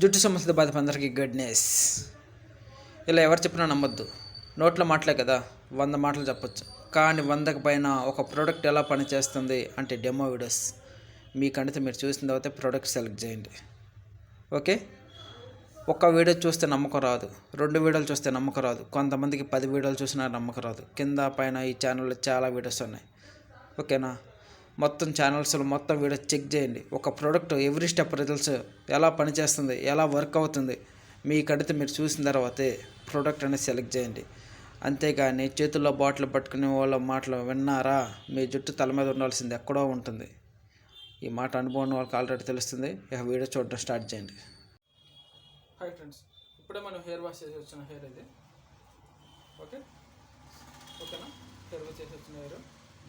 జుట్టు సమస్యల బాధ అందరికీ గుడ్నెస్ ఇలా ఎవరు చెప్పినా నమ్మొద్దు. నోట్లో మాటలే కదా వంద మాటలు చెప్పచ్చు. కానీ వందకు పైన ఒక ప్రోడక్ట్ ఎలా పనిచేస్తుంది అంటే డెమో వీడియోస్ మీకంటే మీరు చూసిన తర్వాత ప్రోడక్ట్ సెలెక్ట్ చేయండి. ఓకే ఒక్క వీడియో చూస్తే నమ్మకం రాదు. రెండు వీడియోలు చూస్తే నమ్మకం రాదు. కొంతమందికి పది వీడియోలు చూసినా నమ్మకం రాదు. కింద పైన ఈ ఛానల్లో చాలా వీడియోస్ ఉన్నాయి. ఓకేనా మొత్తం ఛానల్స్లో మొత్తం వీడియో చెక్ చేయండి. ఒక ప్రోడక్ట్ ఎవ్రీ స్టెప్ రిజల్ట్స్ ఎలా పనిచేస్తుంది ఎలా వర్క్ అవుతుంది మీ కడితే మీరు చూసిన తర్వాతే ప్రోడక్ట్ అనేది సెలెక్ట్ చేయండి. అంతేగాని చేతుల్లో బాటిల్ పట్టుకునే వాళ్ళ మాటలు విన్నారా? మీ జుట్టు తల మీద ఉండాల్సింది ఎక్కడో ఉంటుంది. ఈ మాట అనుభవం ఉన్న వాళ్ళకి ఆల్రెడీ తెలుస్తుంది. ఇక వీడియో చూడడం స్టార్ట్ చేయండి. హాయ్ ఫ్రెండ్స్ ఇప్పుడే మనం హెయిర్ వాష్ చేసి వచ్చిన హెయిర్ ఇది. ఓకే ఓకేనా హెయిర్ వాష్ చేసి వచ్చిన హెయిర్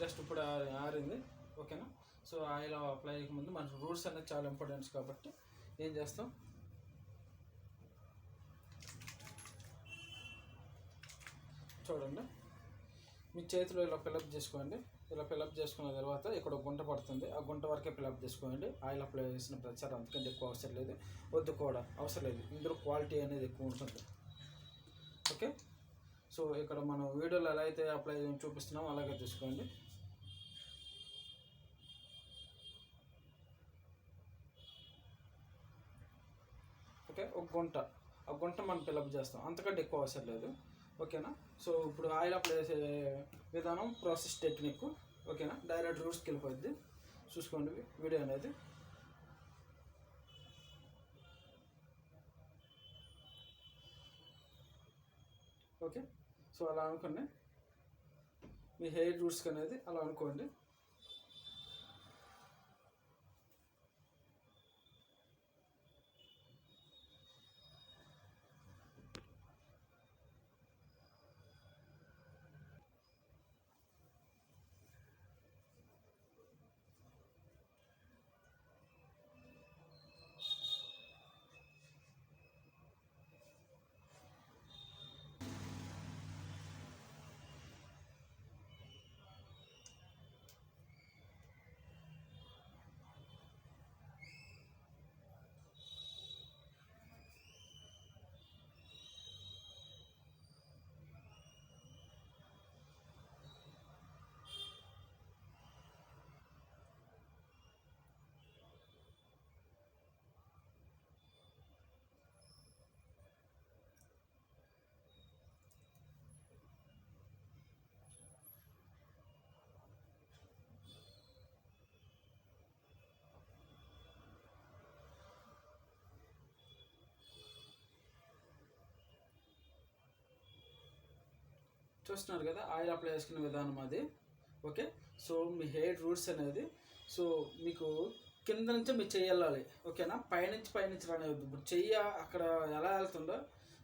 జస్ట్ ఇప్పుడు ఆరింది. ఓకేనా? సో ఆయిల్ అప్లై ముందు మన రూట్స్ అనేది చాలా ఇంపార్టెంట్స్ కాబట్టి ఏం చేస్తాం? చూడండి. మీ చేతిలో ఇలా ఫిలప్ చేసుకోండి. ఇలా ఫిలప్ చేసుకున్న తర్వాత ఇక్కడ గుంట పడుతుంది. ఆ గుంట వరకే ఫిలప్ చేసుకోండి. ఆయిల్ అప్లై చేసిన ప్రచారం అంతకంటే ఎక్కువ అవసరం లేదు. వద్దు కూడా. అవసరం లేదు. ఇందులో క్వాలిటీ అనేది ఎక్కువ ఉంటుంది. ఓకే? సో ఇక్కడ మనం వీడియోలో ఎలా అయితే అప్లై చూపిస్తున్నామో అలాగే తీసుకోండి ఓకే ఒక గుంట. ఆ గుంట మనం ఫిలప్ చేస్తాం. అంతకంటే ఎక్కువ అవసరం లేదు. ఓకేనా? సో ఇప్పుడు ఆయిల్ అప్లై చేసే విధానం ప్రాసెస్ టెక్నిక్ ఓకేనా? డైరెక్ట్ రూట్స్కి వెళ్ళిపోద్ది చూసుకోండి వీడియో అనేది. ఓకే? సో అలా అనుకోండి. మీ హెయిర్ రూట్స్కి అనేది అలా అనుకోండి. చూస్తున్నారు కదా ఆయిల్ అప్లై చేసుకునే విధానం అది. ఓకే సో మీ హెయిర్ రూట్స్ అనేది సో మీకు కింద నుంచి మీ చెయ్యి వెళ్ళాలి ఓకేనా పైనుంచి పైనుంచి రానివద్దు ఇప్పుడు చెయ్యి అక్కడ ఎలా వెళ్తుందో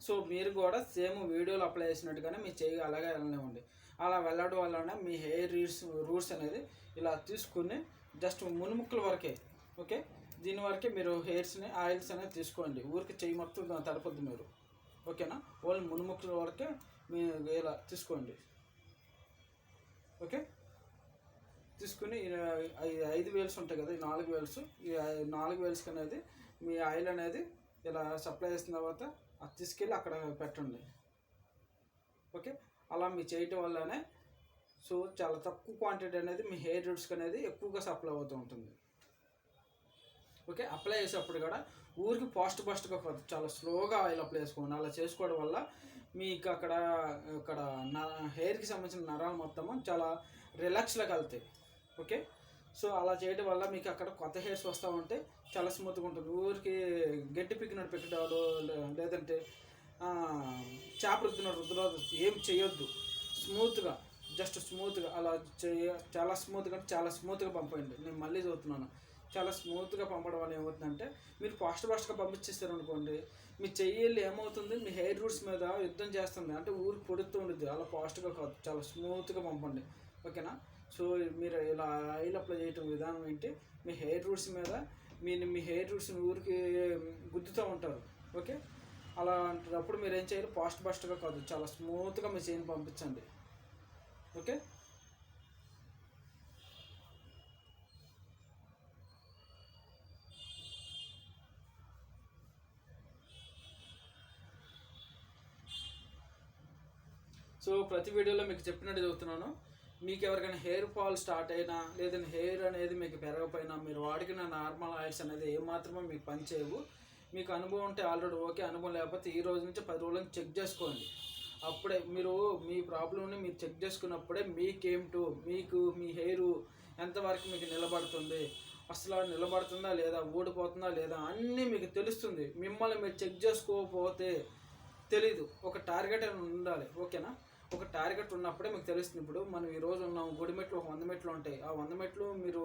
సో మీరు కూడా సేమ్ వీడియోలో అప్లై చేసినట్టుగానే మీ చెయ్యి అలాగే వెళ్ళనివ్వండి. అలా వెళ్ళడం వలన మీ హెయిర్ రూట్స్ రూట్స్ అనేది ఇలా తీసుకుని జస్ట్ మునుముక్కల వరకే ఓకే దీని వరకే మీరు హెయిర్స్ని ఆయిల్స్ అనేది తీసుకోండి. ఊరికి చెయ్యి మొత్తం తడపద్దు మీరు. ఓకేనా ఓన్లీ మునుముక్కల వరకే మీ ఇలా తీసుకోండి. ఓకే? తీసుకుని ఐదు వేల్స్ ఉంటాయి కదా ఈ నాలుగు వేల్స్. ఈ నాలుగు వేల్స్కి అనేది మీ ఆయిల్ అనేది ఇలా సప్లై చేసిన తర్వాత అది తీసుకెళ్ళి అక్కడ పెట్టండి. ఓకే? అలా మీ చేయటం వల్లనే సో చాలా తక్కువ క్వాంటిటీ అనేది మీ హెయిర్ రూట్స్కి అనేది ఎక్కువగా సప్లై అవుతూ ఉంటుంది. ఓకే? అప్లై చేసేటప్పుడు కూడా ఊరికి ఫాస్ట్ ఫాస్ట్గా చాలా స్లోగా ఆయిల్ అప్లై చేసుకోండి. అలా చేసుకోవడం వల్ల మీకు అక్కడ అక్కడ నా హెయిర్కి సంబంధించిన నరాలు మొత్తము చాలా రిలాక్స్లోకి వెళ్తాయి ఓకే? సో అలా చేయడం వల్ల మీకు అక్కడ కొత్త హెయిర్స్ వస్తూ ఉంటే చాలా స్మూత్గా ఉంటుంది. ఊరికి గట్టి పిక్కినట్టు పెట్టడాలు లేదంటే ఆ, చేప రుద్దినట్టు రుద్దరాదు. ఏం చేయొద్దు. స్మూత్గా జస్ట్ స్మూత్గా అలా చేయ చాలా స్మూత్గా అంటే చాలా స్మూత్గా పంపండి నేను మళ్ళీ చదువుతున్నాను. చాలా స్మూత్గా పంపడం వల్ల ఏమవుతుందంటే మీరు ఫాస్ట్ ఫాస్ట్గా పంపించేస్తారు అనుకోండి మీ చెయ్యిళ్ళు ఏమవుతుంది మీ హెయిర్ రూట్స్ మీద యుద్ధం చేస్తుంది అంటే ఊరికి పొడుతూ ఉంటుంది అలా ఫాస్ట్గా కాదు చాలా స్మూత్గా పంపండి ఓకేనా? సో మీరు ఇలా ఆయిల్ అప్లై చేయటం విధానం ఏంటి మీ హెయిర్ రూట్స్ మీద మీ మీ హెయిర్ రూట్స్ని ఊరికి గుద్దుతూ ఉంటారు ఓకే? అలా అప్పుడు మీరు ఏం చేయాలి ఫాస్ట్ ఫాస్ట్గా కాదు చాలా స్మూత్గా మీ చేయని పంపించండి ఓకే సో ప్రతి వీడియోలో మీకు చెప్పినట్టు చెబుతున్నాను. మీకు ఎవరికైనా హెయిర్ ఫాల్ స్టార్ట్ అయినా లేదంటే హెయిర్ అనేది మీకు పెరగకపోయినా మీరు వాడికిన నార్మల్ ఆయిల్స్ అనేది ఏమాత్రమో మీకు పనిచేయవు. మీకు అనుభవం ఉంటే ఆల్రెడీ ఓకే అనుభవం లేకపోతే ఈ రోజు నుంచి పది రోజుల నుంచి చెక్ చేసుకోండి. అప్పుడే మీరు మీ ప్రాబ్లమ్ని మీరు చెక్ చేసుకున్నప్పుడే మీకేమిటో మీకు మీ హెయిర్ ఎంతవరకు మీకు నిలబడుతుంది అసలు నిలబడుతుందా లేదా ఊడిపోతుందా లేదా అన్నీ మీకు తెలుస్తుంది. మిమ్మల్ని మీరు చెక్ చేసుకోకపోతే తెలీదు. ఒక టార్గెట్ అని ఉండాలి. ఓకేనా? ఒక టార్గెట్ ఉన్నప్పుడే మీకు తెలుస్తుంది. ఇప్పుడు మనం ఈ రోజు ఉన్నాం గుడి మెట్లు ఒక వంద మెట్లు ఉంటాయి. ఆ వంద మెట్లు మీరు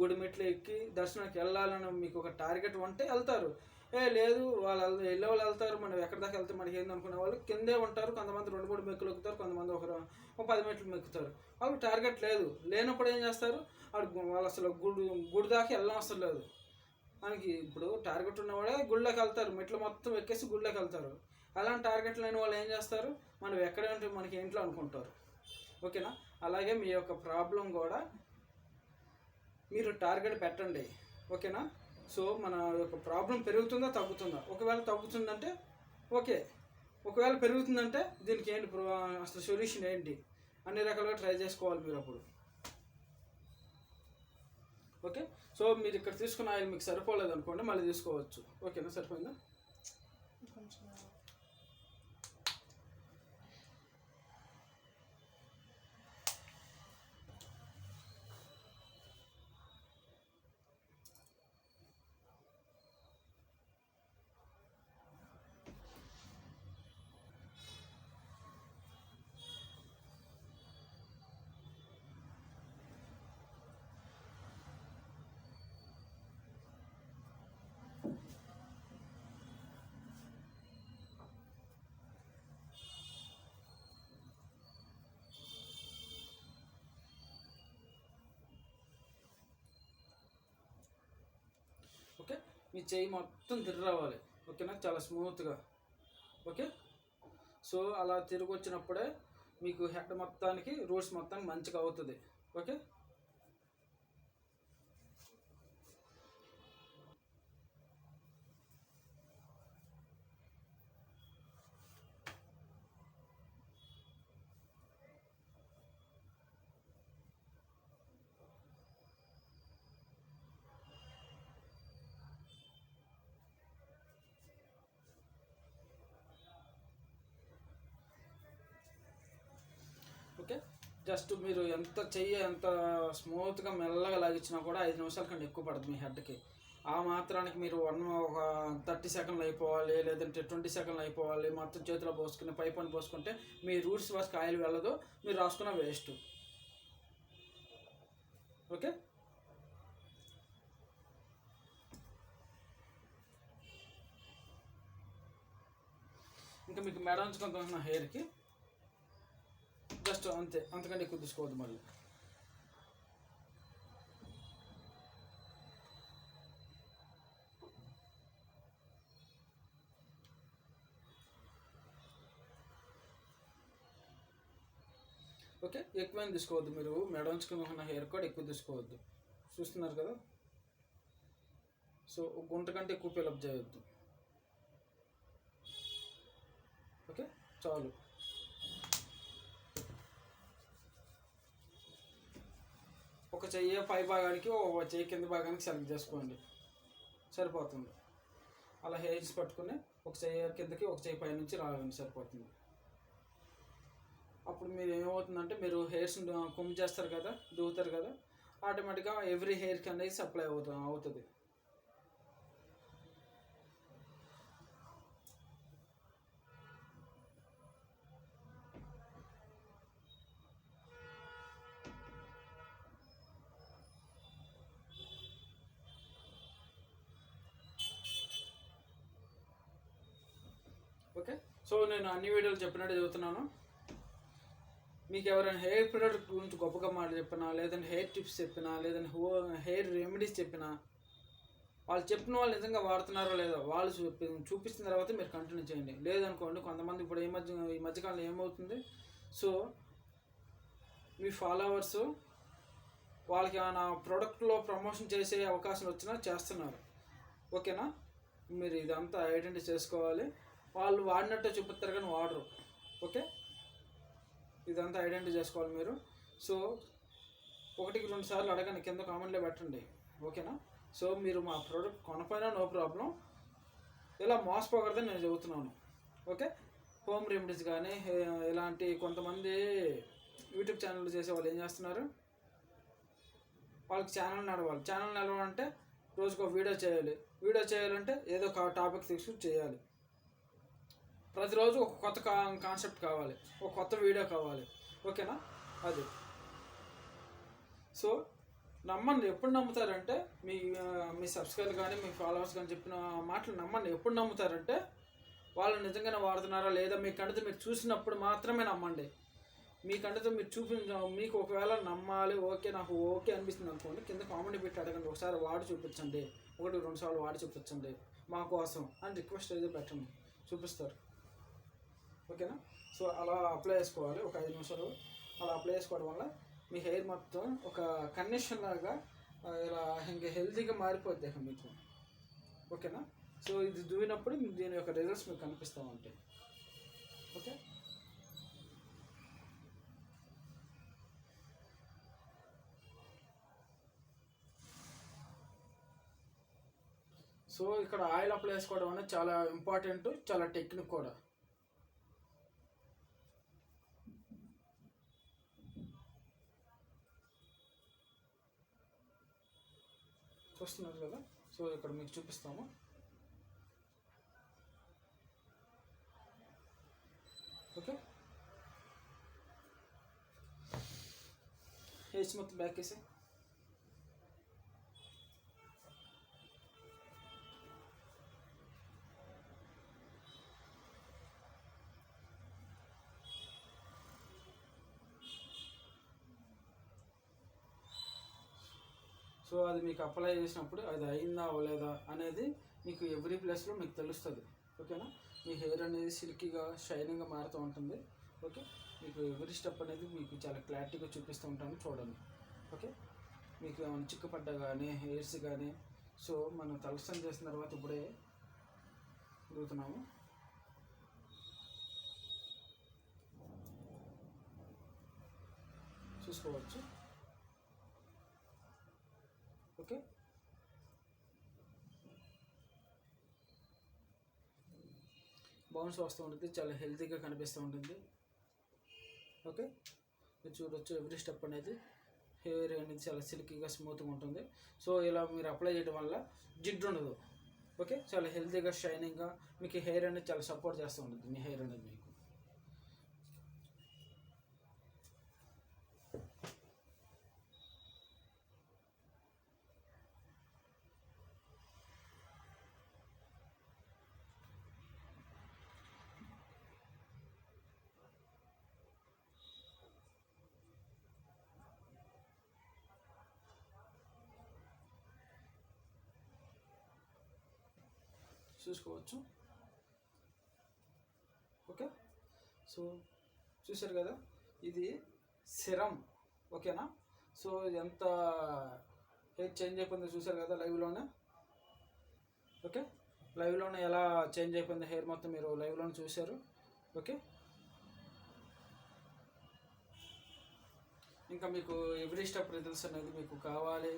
గుడి మెట్లు ఎక్కి దర్శనానికి వెళ్ళాలని మీకు ఒక టార్గెట్ ఉంటే వెళ్తారు. ఏ లేదు వాళ్ళు వెళ్ళే వాళ్ళు వెళ్తారు. మనం ఎక్కడ దాకా వెళ్తే మనకి ఏంది అనుకునే వాళ్ళు కిందే ఉంటారు. కొంతమంది రెండు మూడు మెక్కులు ఎక్కుతారు కొంతమంది ఒక ఒక పది మెట్లు మెక్కుతారు వాళ్ళకి టార్గెట్ లేదు. లేనప్పుడు ఏం చేస్తారు? వాళ్ళు వాళ్ళు అసలు గుడి గుడి దాకా వెళ్ళడం అసలు లేదు. మనకి ఇప్పుడు టార్గెట్ ఉన్నవాడే గుళ్ళకి వెళ్తారు. మెట్లు మొత్తం ఎక్కేసి గుళ్ళకి వెళ్తారు. అలాంటి టార్గెట్ లేని వాళ్ళు ఏం చేస్తారు? మనం ఎక్కడ ఉంటే మనకి ఇంట్లో అనుకుంటారు. ఓకేనా? అలాగే మీ యొక్క ప్రాబ్లం కూడా మీరు టార్గెట్ పెట్టండి. ఓకేనా? సో మన యొక్క ప్రాబ్లం పెరుగుతుందా తగ్గుతుందా? ఒకవేళ తగ్గుతుందంటే ఓకే. ఒకవేళ పెరుగుతుందంటే దీనికి ఏంటి ప్రో- అసలు సొల్యూషన్ ఏంటి? అన్ని రకాలుగా ట్రై చేసుకోవాలి మీరు అప్పుడు. ఓకే? సో మీరు ఇక్కడ తీసుకున్న ఆయిల్ మీకు సరిపోలేదు అనుకోండి మళ్ళీ తీసుకోవచ్చు. ఓకేనా? సరిపోయిందా ఓకే మీ చేయి మొత్తం తిరిగి రావాలి ఓకేనా? చాలా స్మూత్గా. ఓకే? సో అలా తిరిగి వచ్చినప్పుడే మీకు హెడ్ మొత్తానికి రూట్స్ మొత్తానికి మంచిగా అవుతుంది. ఓకే ఓకే జస్ట్ మీరు ఎంత చెయ్యి ఎంత స్మూత్గా మెల్లగా లాగించినా కూడా ఐదు నిమిషాల కంటే ఎక్కువ పడుతుంది మీ హెడ్కి. ఆ మాత్రానికి మీరు వన్ ఒక థర్టీ సెకండ్లు అయిపోవాలి లేదంటే ట్వంటీ సెకండ్లు అయిపోవాలి మొత్తం చేతిలో పోసుకుని పైప్ అని పోసుకుంటే మీ రూట్స్ వరకు ఆయిల్ వెళ్ళదు మీరు రాసుకున్న వేస్ట్. ఓకే? ఇంకా మీకు మెడ కొంత హెయిర్కి. జస్ట్ అంతే అంతకంటే ఎక్కువ తీసుకోవద్దు మళ్ళీ. ఓకే ఎక్కువైన తీసుకోవద్దు మీరు. మెడన్స్కి ఉన్న హెయిర్ కూడా ఎక్కువ తీసుకోవద్దు. చూస్తున్నారు కదా? సో గుంట కంటే ఎక్కువ ఫిలప్ చేయొద్దు. ఓకే చాలు. ఒక చెయ్యి పై భాగానికి ఒక చెయ్యి కింద భాగానికి సెలెక్ట్ చేసుకోండి. సరిపోతుంది. అలా హెయిర్స్ పట్టుకుని ఒక చెయ్యి కిందకి ఒక చెయ్యి పైనుంచి రావండి సరిపోతుంది. అప్పుడు మీరు ఏమవుతుందంటే మీరు హెయిర్స్ కొమ్ము చేస్తారు కదా దూవుతారు కదా ఆటోమేటిక్గా ఎవ్రీ హెయిర్కి అనేది సప్లై అవుతుంది అవుతుంది. సో నేను అన్ని వీడియోలు చెప్పినట్టు చదువుతున్నాను మీకు ఎవరైనా హెయిర్ ప్రొడక్ట్ గురించి గొప్పగా మాట చెప్పినా లేదంటే హెయిర్ టిప్స్ చెప్పినా లేదంటే హో హెయిర్ రెమెడీస్ చెప్పినా వాళ్ళు చెప్పిన వాళ్ళు నిజంగా వాడుతున్నారో లేదో వాళ్ళు చూపి చూపించిన తర్వాత మీరు కంటిన్యూ చేయండి. లేదనుకోండి కొంతమంది ఇప్పుడు ఈ మధ్య ఈ మధ్యకాలంలో ఏమవుతుంది? సో మీ ఫాలోవర్స్ వాళ్ళకి ఏమైనా ప్రోడక్ట్లో ప్రమోషన్ చేసే అవకాశం వచ్చినా చేస్తున్నారు. ఓకేనా? మీరు ఇదంతా ఐడెంటిఫై చేసుకోవాలి. వాళ్ళు వాడినట్టు చూపిస్తారు కానీ వాడరు. ఓకే? ఇదంతా ఐడెంటిఫై చేసుకోవాలి మీరు. సో ఒకటికి రెండు సార్లు అడగండి కింద కామెంట్లో పెట్టండి. ఓకేనా? సో మీరు మా ప్రోడక్ట్ కొనపోయినా నో ప్రాబ్లం. ఇలా మోసపోకూడదని నేను చెబుతున్నాను. ఓకే? హోమ్ రెమెడీస్ కానీ ఇలాంటి కొంతమంది యూట్యూబ్ ఛానల్ చేసే వాళ్ళు ఏం చేస్తున్నారు? వాళ్ళకి ఛానల్ నడవాలి. ఛానల్ నడవాలంటే రోజుకు వీడియో చేయాలి. వీడియో చేయాలంటే ఏదో ఒక టాపిక్ తీసుకుని చేయాలి. ప్రతిరోజు ఒక కొత్త కా- కాన్సెప్ట్ కావాలి. ఒక కొత్త వీడియో కావాలి. ఓకేనా? అది. సో నమ్మండి ఎప్పుడు నమ్ముతారంటే మీ మీ సబ్స్క్రైబర్ కానీ మీ ఫాలోవర్స్ కానీ చెప్పిన మాటలు నమ్మండి. ఎప్పుడు నమ్ముతారంటే వాళ్ళు నిజంగానే వాడుతున్నారా లేదా మీ కంటితో మీరు చూసినప్పుడు మాత్రమే నమ్మండి. మీ కంటితో మీరు చూపించ మీకు ఒకవేళ నమ్మాలి ఓకే నాకు ఓకే అనిపిస్తుంది అనుకోండి కింద కామెంట్ పెట్టి అడగండి. ఒకసారి వాడి చూపించండి. ఒకటి రెండు సార్లు వాడి చూపించండి. మా కోసం. అని రిక్వెస్ట్ అయితే పెట్టండి. చూపిస్తారు. ఓకేనా? సో అలా అప్లై చేసుకోవాలి ఒక ఐదు నిమిషాలు అలా అప్లై చేసుకోవడం వల్ల మీ హెయిర్ మొత్తం ఒక కండిషన్ లాగా ఇలా ఇంకా హెల్తీగా మారిపోద్ది ఇక మీకు. ఓకేనా? సో ఇది దువ్వినప్పుడు దీని యొక్క రిజల్ట్స్ మీకు కనిపిస్తూ ఉంటాయి. ఓకే? సో ఇక్కడ ఆయిల్ అప్లై చేసుకోవడం అనేది చాలా ఇంపార్టెంట్ చాలా టెక్నిక్ కూడా. చూస్తున్నారు కదా సో ఇక్కడ మీకు చూపిస్తాము. ఓకే? హెచ్ మొత్తం బ్యాక్ వేసి సో అది మీకు అప్లై చేసినప్పుడు అది అయిందా అవ్వలేదా అనేది మీకు ఎవ్రీ ప్లేస్లో మీకు తెలుస్తుంది. ఓకేనా మీ హెయిర్ అనేది సిల్కీగా షైనింగ్గా మారుతూ ఉంటుంది. ఓకే మీకు ఎవ్రీ స్టెప్ అనేది మీకు చాలా క్లారిటీగా చూపిస్తూ ఉంటాను చూడండి. ఓకే మీకు ఏమైనా చిక్కుపడ్డ కానీ హెయిర్స్ కానీ సో మనం తలసం చేసిన తర్వాత ఇప్పుడే దిగుతున్నాము. చూసుకోవచ్చు ఓకే బౌన్స్ వస్తూ ఉంటుంది చాలా హెల్తీగా కనిపిస్తూ ఉంటుంది. ఓకే? మీరు చూడొచ్చు ఎవ్రీ స్టెప్ అనేది. హెయిర్ అనేది చాలా సిల్కీగా స్మూత్గా ఉంటుంది. సో ఇలా మీరు అప్లై చేయడం వల్ల జిడ్డు ఉండదు. ఓకే? చాలా హెల్తీగా షైనింగ్గా మీకు హెయిర్ అనేది చాలా సపోర్ట్ చేస్తూ ఉంటుంది. మీ హెయిర్ అనేది. మీకు చేసుకోవచ్చు. ఓకే? సో చూశారు కదా? ఇది సిరం. ఓకేనా? సో ఎంత హెయిర్ చేంజ్ అయిపోయిందో చూశారు కదా లైవ్లోనే? ఓకే? లైవ్లోనే ఎలా చేంజ్ అయిపోయింది హెయిర్ మొత్తం మీరు లైవ్లోనే చూశారు. ఓకే? ఇంకా మీకు ఎవ్రీ స్టెప్ రిజల్ట్స్ అనేది మీకు కావాలి.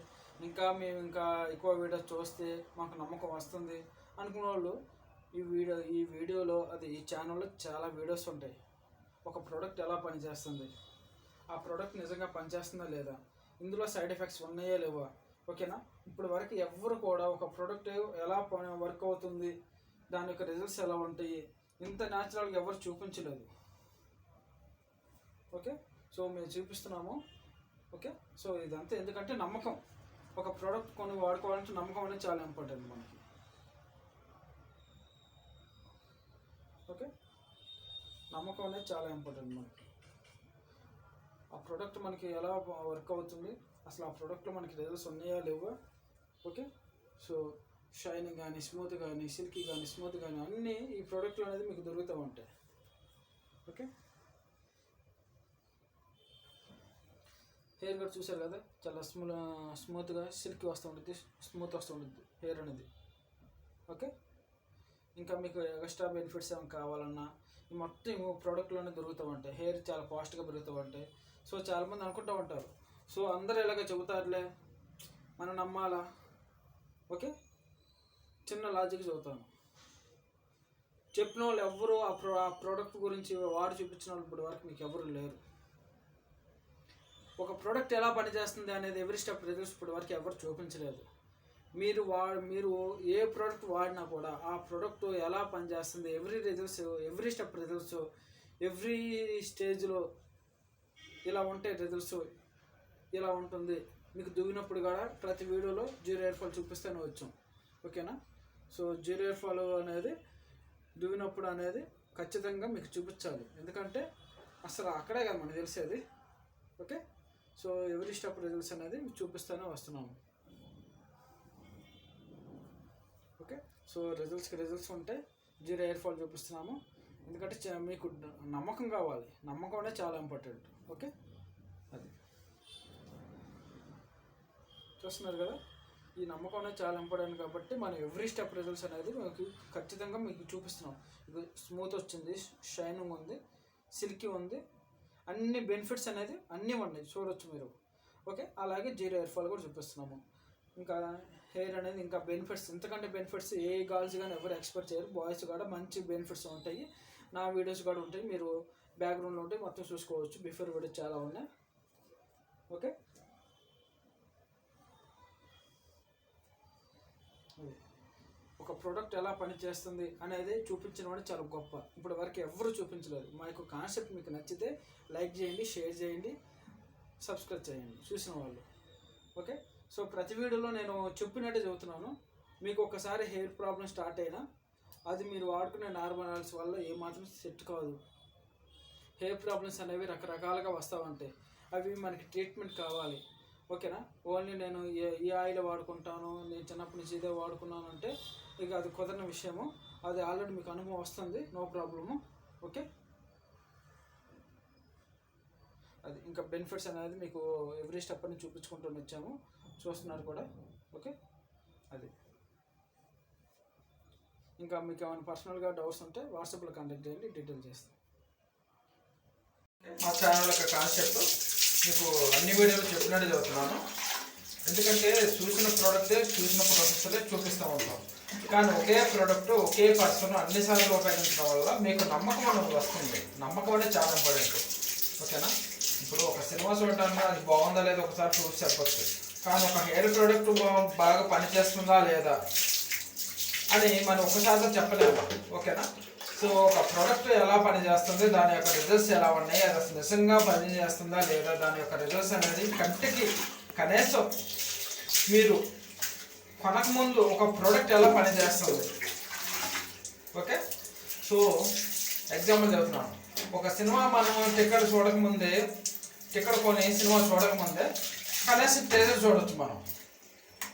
ఇంకా మేము ఇంకా ఎక్కువ వీడియోస్ చూస్తే మాకు నమ్మకం వస్తుంది. అనుకున్న వాళ్ళు ఈ వీడియో ఈ వీడియోలో అది ఈ ఛానల్లో చాలా వీడియోస్ ఉంటాయి. ఒక ప్రోడక్ట్ ఎలా పనిచేస్తుంది? ఆ ప్రోడక్ట్ నిజంగా పనిచేస్తుందా లేదా? ఇందులో సైడ్ ఎఫెక్ట్స్ ఉన్నాయా లేవా? ఓకేనా ఇప్పుడు వరకు ఎవ్వరు కూడా ఒక ప్రోడక్ట్ ఎలా వర్క్ అవుతుంది? దాని యొక్క రిజల్ట్స్ ఎలా ఉంటాయి? ఇంత న్యాచురల్గా ఎవరు చూపించలేదు. ఓకే సో మేము చూపిస్తున్నాము. ఓకే సో ఇదంతా. ఎందుకంటే నమ్మకం. ఒక ప్రోడక్ట్ కొన్ని వాడుకోవాలంటే నమ్మకం అనేది చాలా ఇంపార్టెంట్ మనకి. ఓకే? నమ్మకం అనేది చాలా ఇంపార్టెంట్ మనకి. ఆ ప్రోడక్ట్ మనకి ఎలా వర్క్ అవుతుంది? అసలు ఆ ప్రోడక్ట్లో మనకి రిజల్ట్స్ ఉన్నాయా లేవా? ఓకే? సో షైనింగ్ కానీ స్మూత్ కానీ సిల్కీ కానీ స్మూత్ కానీ అన్నీ ఈ ప్రోడక్ట్లు అనేది మీకు దొరుకుతూ ఉంటాయి. ఓకే? హెయిర్ కట్ చూసారు కదా? చాలా స్మూ స్మూత్గా సిల్కీ వస్తూ ఉంటుంది స్మూత్ వస్తూ ఉంటుంది హెయిర్ అనేది. ఓకే? ఇంకా మీకు ఎక్స్ట్రా బెనిఫిట్స్ ఏమైనా కావాలన్నా మొత్తం ఈ ప్రోడక్ట్లోనే దొరుకుతూ ఉంటాయి. హెయిర్ చాలా ఫాస్ట్గా పెరుగుతూ ఉంటాయి. సో చాలామంది అనుకుంటూ ఉంటారు. సో అందరూ ఇలాగ చెబుతారులే? మనం నమ్మాలా? ఓకే చిన్న లాజిక్ చెబుతాను. చెప్పిన వాళ్ళు ఎవ్వరూ ఆ ప్రో ఆ ప్రోడక్ట్ గురించి వాడు చూపించిన వాళ్ళు ఇప్పటి వరకు మీకు ఎవరు లేరు. ఒక ప్రోడక్ట్ ఎలా పనిచేస్తుంది అనేది ఎవరి స్టెప్ రిజల్ట్స్ ఇప్పటి వరకు ఎవరు చూపించలేదు. మీరు వా మీరు ఏ ప్రోడక్ట్ వాడినా కూడా ఆ ప్రోడక్ట్ ఎలా పనిచేస్తుంది every results every step results every స్టేజ్లో ఇలా ఉంటే రిజల్ట్స్ ఇలా ఉంటుంది. మీకు దువ్వినప్పుడు కూడా ప్రతి వీడియోలో జీరో ఎయిర్ ఫాల్ చూపిస్తూనే వచ్చాం. ఓకేనా? సో జీరో ఎయిర్ ఫాల్ అనేది దువ్వినప్పుడు అనేది ఖచ్చితంగా మీకు చూపించాలి. ఎందుకంటే అసలు అక్కడే కదా మనకు తెలిసేది. ఓకే? సో ఎవరి స్టెప్ రిజల్ట్స్ అనేది మీకు చూపిస్తూనే వస్తున్నాము సో రిజల్ట్స్కి రిజల్ట్స్ ఉంటే జీరో ఎయిర్ ఫాల్ చూపిస్తున్నాము. ఎందుకంటే చ- మీకు నమ్మకం కావాలి. నమ్మకం అనేది చాలా ఇంపార్టెంట్ ఓకే అది. చూస్తున్నారు కదా? ఈ నమ్మకం అనేది చాలా ఇంపార్టెంట్ కాబట్టి మనం ఎవ్రీ స్టెప్ రిజల్ట్స్ అనేది మీకు ఖచ్చితంగా మీకు చూపిస్తున్నాం. ఇది స్మూత్ వచ్చింది షైనింగ్ ఉంది సిల్కీ ఉంది. అన్ని బెనిఫిట్స్ అనేది అన్నీ ఉన్నాయి. చూడొచ్చు మీరు. ఓకే అలాగే జీరో ఎయిర్ ఫాల్ కూడా చూపిస్తున్నాము. ఇంకా హెయిర్ అనేది ఇంకా బెనిఫిట్స్ ఇంతకంటే బెనిఫిట్స్ ఏ గర్ల్స్ కానీ ఎవరు ఎక్స్పెక్ట్ చేయరు. బాయ్స్ కూడా మంచి బెనిఫిట్స్ ఉంటాయి. నా వీడియోస్ కూడా ఉంటాయి. మీరు బ్యాక్గ్రౌండ్లో ఉంటాయి మొత్తం చూసుకోవచ్చు. బిఫోర్ వీడియోస్ చాలా ఉన్నాయి. ఓకే? ఒక ప్రోడక్ట్ ఎలా పనిచేస్తుంది అనేది చూపించిన వాడు చాలా గొప్ప. ఇప్పటి వరకు ఎవరు చూపించలేదు. మా యొక్క కాన్సెప్ట్ మీకు నచ్చితే లైక్ చేయండి షేర్ చేయండి సబ్స్క్రైబ్ చేయండి. చూసిన వాళ్ళు. ఓకే? సో ప్రతి వీడియోలో నేను చెప్పినట్టే చెబుతున్నాను. మీకు ఒకసారి హెయిర్ ప్రాబ్లం స్టార్ట్ అయినా అది మీరు వాడుకునే నార్మల్ ఆయిల్స్ వల్ల ఏమాత్రం సెట్ కాదు. హెయిర్ ప్రాబ్లమ్స్ అనేవి రకరకాలుగా వస్తూ ఉంటాయి అవి మనకి ట్రీట్మెంట్ కావాలి. ఓకేనా? ఓన్లీ నేను ఏ ఈ ఆయిల్ వాడుకుంటాను. నేను చిన్నప్పటి నుంచి ఇదే వాడుకున్నాను అంటే ఇక అది కుదరని విషయము. అది ఆల్రెడీ మీకు అనుభవం వస్తుంది. No problem. ఓకే? అది ఇంకా బెనిఫిట్స్ అనేది మీకు ఎవ్రీ స్టెప్ అని చూపించుకుంటూ వచ్చాము. చూస్తున్నారు కూడా. ఓకే? అది. ఇంకా మీకు ఏమైనా పర్సనల్గా డౌట్స్ ఉంటే వాట్సాప్లో కాంటాక్ట్ చేయండి డీటెయిల్ చేస్తాం. మా ఛానల్ యొక్క కాన్సెప్ట్ మీకు అన్ని వీడియోలు చెప్పినట్టు చదువుతున్నాను ఎందుకంటే చూసిన ప్రోడక్టే చూసిన ప్రాసెస్లే చూపిస్తూ ఉంటాం. కానీ ఒకే ప్రోడక్ట్ ఒకే పర్సన్ అన్నిసార్లు ఉపయోగించడం వల్ల మీకు నమ్మకం అనేది వస్తుంది. నమ్మకం అనేది చాలా ఇంపార్టెంట్. ఓకేనా? ఇప్పుడు ఒక సినిమా చూడటానికి అది బాగుందా లేదా ఒకసారి చూసి చెప్పచ్చు. కానీ ఒక హెయిర్ ప్రోడక్ట్ బాగా పనిచేస్తుందా లేదా అని మనం ఒక్కసారితో చెప్పలేము. ఓకేనా? సో ఒక ప్రోడక్ట్ ఎలా పనిచేస్తుంది దాని యొక్క రిజల్ట్స్ ఎలా ఉన్నాయి అది అసలు నిజంగా పనిచేస్తుందా లేదా దాని యొక్క రిజల్ట్స్ అనేది కంటికి కనీసం మీరు కొనకముందు ఒక ప్రోడక్ట్ ఎలా పనిచేస్తుంది. ఓకే? సో ఎగ్జాంపుల్ చెప్తున్నాను. ఒక సినిమా మనం టికెట్ చూడకముందే టికెట్ కొని సినిమా చూడకముందే కనీసం ట్రేజర్ చూడొచ్చు మనం.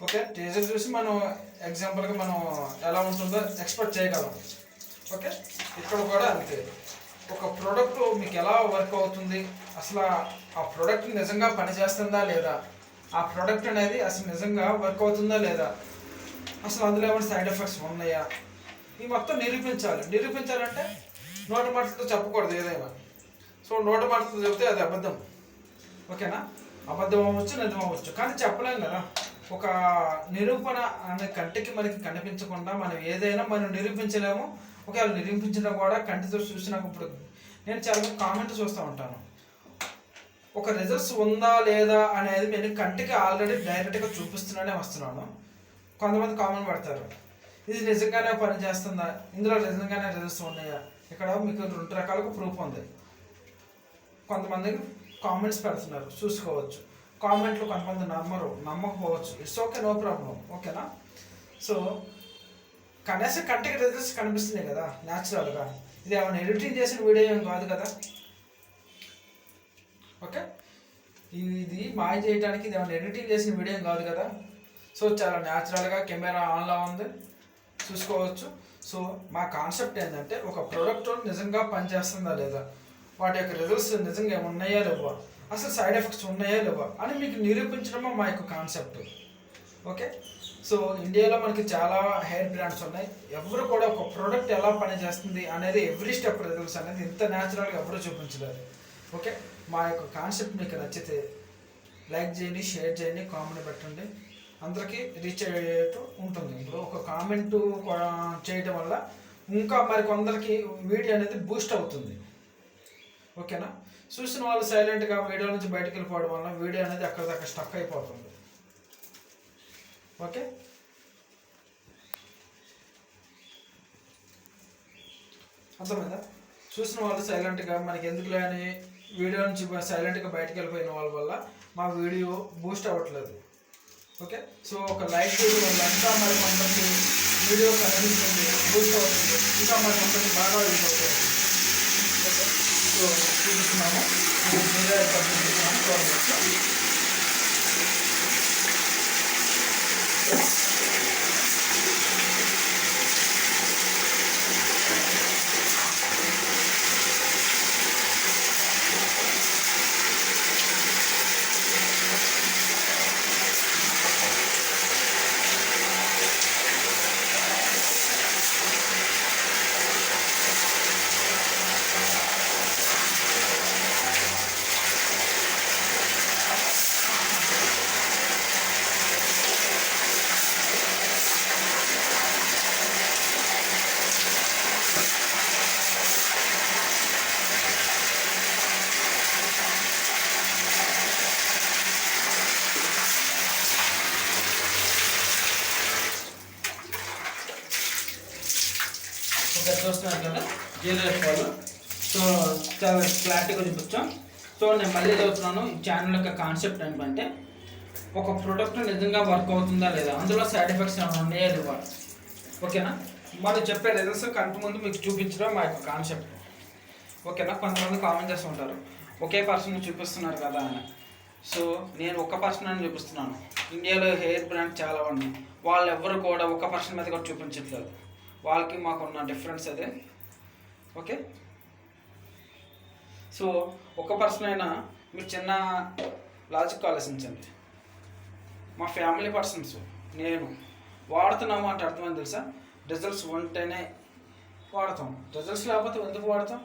ఓకే? టీజర్ చూసి మనం ఎగ్జాంపుల్గా మనం ఎలా ఉంటుందో ఎక్స్పెక్ట్ చేయగలం. ఓకే? ఇక్కడ కూడా అంతే. ఒక ప్రోడక్ట్ మీకు ఎలా వర్క్ అవుతుంది? అసలు ఆ- ప్రోడక్ట్ నిజంగా పనిచేస్తుందా లేదా? ఆ ప్రోడక్ట్ అనేది అసలు నిజంగా వర్క్ అవుతుందా లేదా? అసలు అందులో ఏమైనా సైడ్ ఎఫెక్ట్స్ ఉన్నాయా? ఈ మొత్తం నిరూపించాలి. నిరూపించాలంటే నోటి మాటలతో చెప్పకూడదు ఏదైనా. సో నోటి మాటలతో చెప్తే అది అబద్ధం. ఓకేనా? అబద్ధం అవ్వచ్చు నిజం అవ్వచ్చు కానీ చెప్పలేం కదా. ఒక నిరూపణ అనే కంటికి మనకి కనిపించకుండా మనం ఏదైనా మనం నిరూపించలేము. ఒకవేళ నిరూపించినా కూడా కంటితో చూసినప్పుడు ఇప్పుడు నేను చాలా కామెంట్ చూస్తూ ఉంటాను. ఒక రిజల్ట్స్ ఉందా లేదా అనేది నేను కంటికి ఆల్రెడీ డైరెక్ట్గా చూపిస్తున్నానే వస్తున్నాను. కొంతమంది కామెంట్ పడతారు. ఇది నిజంగానే పనిచేస్తుందా ఇందులో నిజంగానే రిజల్ట్స్ ఉన్నాయా? ఇక్కడ మీకు రెండు రకాలకు ప్రూఫ్ ఉంది. కొంతమంది కామెంట్స్ పెడుతున్నారు. చూసుకోవచ్చు. కామెంట్లు కొంతమంది నమ్మరు. నమ్మకపోవచ్చు. ఇట్స్ ఓకే నో ప్రాబ్లం ఓకేనా సో కనీసం కంటికి రిజల్ట్స్ కనిపిస్తున్నాయి కదా న్యాచురల్గా ఇది ఏమైనా ఎడిటింగ్ చేసిన వీడియో ఏం కాదు కదా? ఓకే ఇది మాయ చేయడానికి ఇది ఏమైనా ఎడిటింగ్ చేసిన వీడియో ఏం కాదు కదా? సో చాలా న్యాచురల్గా కెమెరా ఆన్లో ఉంది. చూసుకోవచ్చు. సో మా కాన్సెప్ట్ ఏంటంటే ఒక ప్రోడక్ట్ నిజంగా పనిచేస్తుందా లేదా? వాటి యొక్క రిజల్ట్స్ నిజంగా ఉన్నాయా లేవా? అసలు సైడ్ ఎఫెక్ట్స్ ఉన్నాయా లేవా? అని మీకు నిరూపించడమే మా యొక్క కాన్సెప్ట్ ఓకే సో ఇండియాలో మనకి చాలా హెయిర్ బ్రాండ్స్ ఉన్నాయి. ఎవరు కూడా ఒక ప్రోడక్ట్ ఎలా పనిచేస్తుంది అనేది ఎవ్రీ స్టెప్ రిజల్ట్స్ అనేది ఇంత న్యాచురల్గా ఎవరు చూపించలేరు ఓకే మా యొక్క కాన్సెప్ట్ మీకు నచ్చితే లైక్ చేయండి షేర్ చేయండి కామెంట్ పెట్టండి. అందరికీ రీచ్ అయ్యేట్టు ఉంటుంది. ఇప్పుడు ఒక కామెంట్ చేయడం వల్ల ఇంకా మరి కొందరికి వీడియో అనేది బూస్ట్ అవుతుంది. ఓకేనా? చూసిన వాళ్ళు సైలెంట్గా వీడియో నుంచి బయటకు వెళ్ళిపోవడం వల్ల వీడియో అనేది అక్కడిదక్కడ స్టక్ అయిపోతుంది. ఓకే? అర్థమైందా? చూసిన వాళ్ళు సైలెంట్గా మనకి ఎందుకు లేని వీడియో నుంచి సైలెంట్గా బయటకు వెళ్ళిపోయిన వాళ్ళ వల్ల మా వీడియో బూస్ట్ అవ్వట్లేదు. ఓకే? సో ఒక లైక్ చేయడం వల్ల ఇంకా మరి కొంతమంది వీడియో కనిపిస్తుంది బూస్ట్ అవుతుంది. ఇంకా మరి కొంతమంది బాగా వెళ్ళిపోతుంది అవుతుంది సో చూపిస్తున్నాము ఇది మీరే పంపిస్తున్నాము చూడవచ్చు ఇక్కడ చూస్తున్నారు కదా జీరో పాలు సో చాలా క్లారిటీగా చూపించాం సో నేను మళ్ళీ చదువుతున్నాను. ఈ ఛానల్ యొక్క కాన్సెప్ట్ ఏంటంటే ఒక ప్రోడక్ట్ నిజంగా వర్క్ అవుతుందా లేదా? అందులో సైడ్ ఎఫెక్ట్స్ ఏమైనా ఉన్నాయా లేవా ఓకేనా మనం చెప్పే రిజల్ట్స్ కంటి ముందు మీకు చూపించడం మా యొక్క కాన్సెప్ట్ ఓకేనా కొంతమంది కామెంట్ చేస్తుంటారు ఒకే పర్సన్ చూపిస్తున్నారు కదా అని. సో నేను ఒక పర్సన్ అని చూపిస్తున్నాను. ఇండియాలో హెయిర్ బ్రాండ్ చాలా ఉన్నాయి. వాళ్ళు ఎవ్వరు కూడా ఒక పర్సన్ మీద కూడా చూపించట్లేదు. వాళ్ళకి మాకున్న డిఫరెన్స్ అదే. ఓకే సో ఒక పర్సన్ అయినా మీరు చిన్న లాజిక్ ఆలోచించండి. మా ఫ్యామిలీ పర్సన్స్ నేను వాడుతున్నాము అంటే అర్థమైంది తెలుసా? రిజల్ట్స్ ఉంటేనే వాడతాం. రిజల్ట్స్ లేకపోతే ఎందుకు వాడతాం?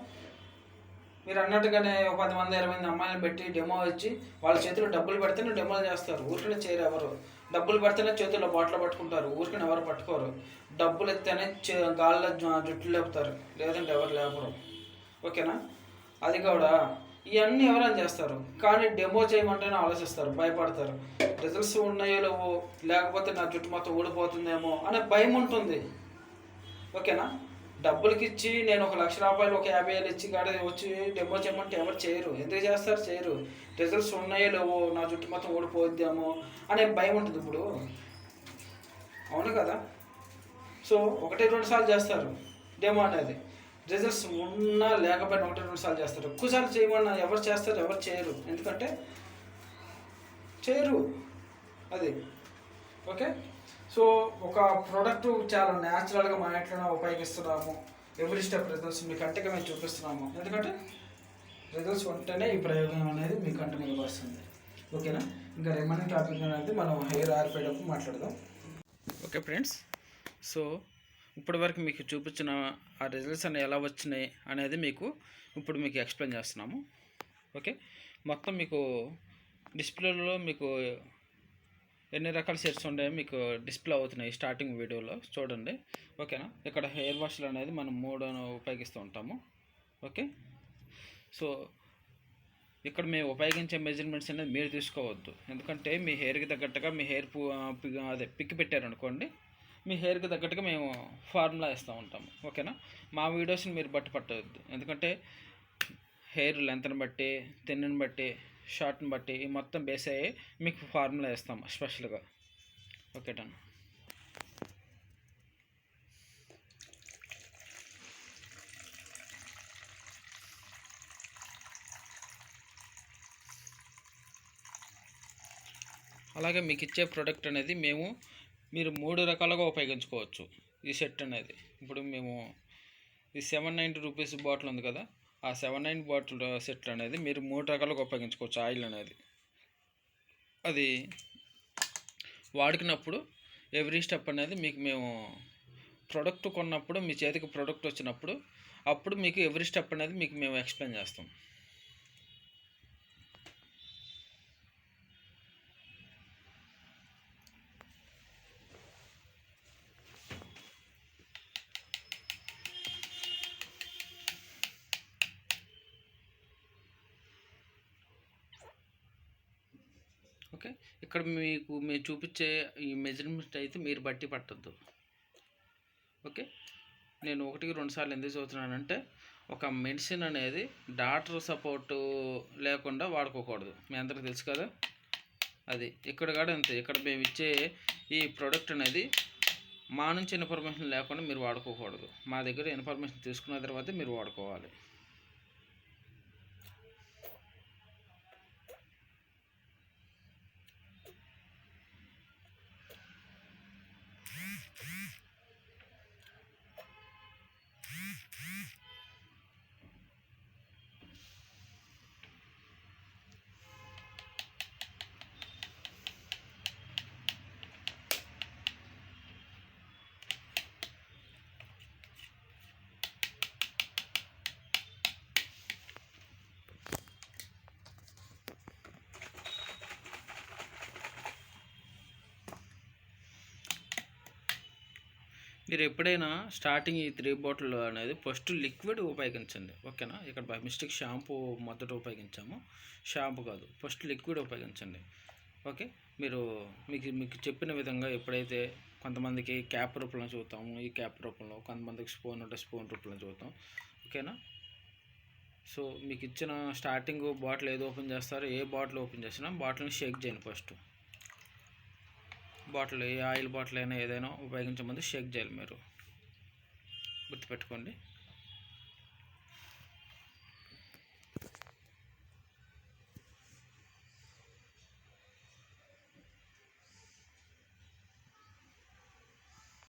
మీరు అన్నట్టుగానే ఒక పది మంది ఇరవై మంది అమ్మాయిలు పెట్టి డెమో ఇచ్చి వాళ్ళ చేతిలో డబ్బులు పెడితేనే డెమోలు చేస్తారు. ఊరికనే చేయరు ఎవరు. డబ్బులు పెడితేనే చేతుల్లో బాటిల్ పట్టుకుంటారు. ఊరికనే ఎవరు పట్టుకోరు. డబ్బులు ఎత్తేనే చే- గాల్లో జుట్టు జుట్లు లేపుతారు. లేదంటే ఎవరు లేపరు. ఓకేనా? అది కూడా. ఇవన్నీ ఎవరైనా చేస్తారు. కానీ డెమో చేయమంటేనే ఆలోచిస్తారు. భయపడతారు. రిజల్ట్స్ ఉన్నాయో లేవో లేకపోతే నా జుట్టు మొత్తం ఊడిపోతుందేమో అనే భయం ఉంటుంది. ఓకేనా? డబ్బులకి ఇచ్చి నేను ఒక లక్ష రూపాయలు ఒక యాభై వేలు ఇచ్చి కాడ వచ్చి డెమో చేయమంటే ఎవరు చేయరు. ఎందుకు చేస్తారు? చేయరు. రిజల్ట్స్ ఉన్నాయో లేవో నా జుట్టు మొత్తం ఓడిపోద్దామో అనే భయం ఉంటుంది ఇప్పుడు. అవును కదా? సో ఒకటి రెండు సార్లు చేస్తారు. డెమో అనేది. రిజల్ట్స్ ఉన్నా లేకపోయినా ఒకటి రెండు సార్లు చేస్తారు. ఎక్కువసార్లు చేయమన్నా ఎవరు చేస్తారు ఎవరు చేయరు. ఎందుకంటే చేయరు. అది. ఓకే? సో ఒక ప్రోడక్ట్ చాలా న్యాచురల్గా మా ఇంట్లోనే ఉపయోగిస్తున్నాము. ఎవ్రీ స్టెప్ రిజల్ట్స్ మీ కంటికి మేము చూపిస్తున్నాము. ఎందుకంటే రిజల్ట్స్ ఉంటేనే ఈ ప్రయోగం అనేది మీ కంటి వస్తుంది ఓకేనా? ఇంకా రిమైనింగ్ టాపిక్ అనేది మనం హెయిర్ ఆరిపోయేటప్పుడు మాట్లాడదాం. ఓకే ఫ్రెండ్స్ సో ఇప్పటి వరకు మీకు చూపించిన ఆ రిజల్ట్స్ అనేవి ఎలా వచ్చినాయి అనేది మీకు ఇప్పుడు మీకు ఎక్స్ప్లెయిన్ చేస్తున్నాము. ఓకే మొత్తం మీకు డిస్ప్లేలో మీకు ఎన్ని రకాల సెట్స్ ఉన్నాయో మీకు డిస్ప్లే అవుతున్నాయి స్టార్టింగ్ వీడియోలో చూడండి. ఓకేనా ఇక్కడ హెయిర్ వాష్లు అనేది మనం మూడు ఉపయోగిస్తూ ఉంటాము. ఓకే సో ఇక్కడ మేము ఉపయోగించే మెజర్మెంట్స్ అనేది మీరు తీసుకోవద్దు. ఎందుకంటే మీ హెయిర్కి తగ్గట్టుగా మీ హెయిర్ అదే పిక్ పెట్టారనుకోండి మీ హెయిర్కి తగ్గట్టుగా మేము ఫార్ములా ఇస్తూ ఉంటాము ఓకేనా? మా వీడియోస్ని మీరు బట్టి పట్టవద్దు ఎందుకంటే హెయిర్ లెంత్ని బట్టి తిన్నని బట్టి షార్ట్ని బట్టి మొత్తం బేస్ అయ్యి మీకు ఫార్ములా ఇస్తాం స్పెషల్గా. Okay done. అలాగే మీకు ఇచ్చే ప్రోడక్ట్ అనేది మేము మీరు మూడు రకాలుగా ఉపయోగించుకోవచ్చు ఈ సెట్ అనేది. ఇప్పుడు మేము ఈ సెవెన్ నైంటీ రూపీస్ బాటిల్ ఉంది కదా ఆ సెవెన్ నైన్ బాటిల్ సెట్ అనేది మీరు మూడు రకాలుగా ఉపయోగించుకోవచ్చు ఆయిల్ అనేది. అది వాడుకున్నప్పుడు ఎవ్రీ స్టెప్ అనేది మీకు మేము ప్రోడక్ట్ కొన్నప్పుడు మీ చేతికి ప్రోడక్ట్ వచ్చినప్పుడు అప్పుడు మీకు ఎవ్రీ స్టెప్ అనేది మీకు మేము ఎక్స్ప్లెయిన్ చేస్తాం. అక్కడ ఇక్కడ మీకు మేము చూపించే ఈ మెజర్మెంట్ అయితే మీరు బట్టి పట్టద్దు. ఓకే? నేను ఒకటికి రెండు సార్లు ఎందుకు చదువుతున్నానంటే ఒక మెడిసిన్ అనేది డాక్టర్ సపోర్టు లేకుండా వాడుకోకూడదు. మీ అందరికి తెలుసు కదా? అది. ఇక్కడ కూడా అంతే. ఇక్కడ మేము ఇచ్చే ఈ ప్రోడక్ట్ అనేది మా నుంచి ఇన్ఫర్మేషన్ లేకుండా మీరు వాడుకోకూడదు. మా దగ్గర ఇన్ఫర్మేషన్ తీసుకున్న తర్వాత మీరు వాడుకోవాలి. మీరు ఎప్పుడైనా స్టార్టింగ్ ఈ త్రీ బాటిల్ అనేది ఫస్ట్ లిక్విడ్ ఉపయోగించండి ఓకేనా? ఇక్కడ బై మిస్టేక్ షాంపూ మొదట ఉపయోగించాము. షాంపూ కాదు ఫస్ట్ లిక్విడ్ ఉపయోగించండి ఓకే? మీరు మీకు మీకు చెప్పిన విధంగా ఎప్పుడైతే కొంతమందికి క్యాప్ రూపంలో చూస్తాము ఈ క్యాప్ రూపంలో కొంతమందికి స్పూన్ ఉంటే స్పూన్ రూపంలో చూద్దాం ఓకేనా? సో మీకు ఇచ్చిన స్టార్టింగ్ బాటిల్ ఏది ఓపెన్ చేస్తారో ఏ బాటిల్ ఓపెన్ చేసినా బాటిల్ని షేక్ చేయండి ఫస్ట్. బాటిల్ ఏ ఆయిల్ బాటిల్ అయినా ఏదైనా ఉపయోగించే ముందు షేక్ చేయాలి మీరు. గుర్తుపెట్టుకోండి.